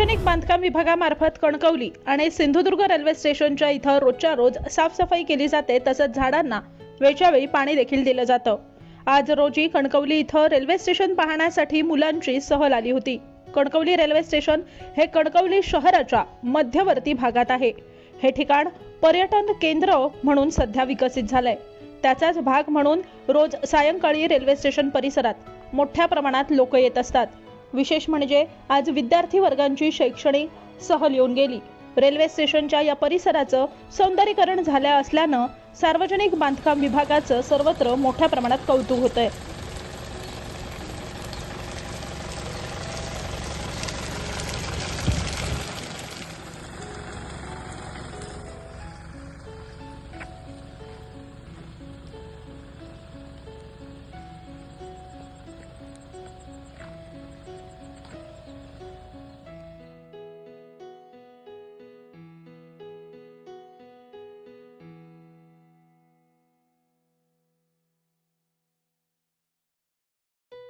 बांधकाम विभागामार्फत कणकवली आणि सिंधुदुर्ग रेल्वे स्टेशनच्या इथं रोजच्या रोज साफसफाई केली जाते तसंच झाडांना वेळच्या वेळी पाणी देखील दिलं जातं. आज रोजी कणकवली इथं रेल्वे स्टेशन पाहण्यासाठी मुलांची सहल आली होती. कणकवली रेल्वे स्टेशन हे कणकवली शहराच्या मध्यवर्ती भागात आहे. हे ठिकाण पर्यटन केंद्र म्हणून सध्या विकसित झालंय. त्याचाच भाग म्हणून रोज सायंकाळी रेल्वे स्टेशन परिसरात मोठ्या प्रमाणात लोक येत असतात. विशेष म्हणजे आज विद्यार्थी वर्गांची शैक्षणिक सहल येऊन गेली. रेल्वे स्टेशनच्या या परिसराचं सौंदर्यीकरण झाल्या असल्यानं सार्वजनिक बांधकाम विभागाचं सर्वत्र मोठ्या प्रमाणात कौतुक होतंय.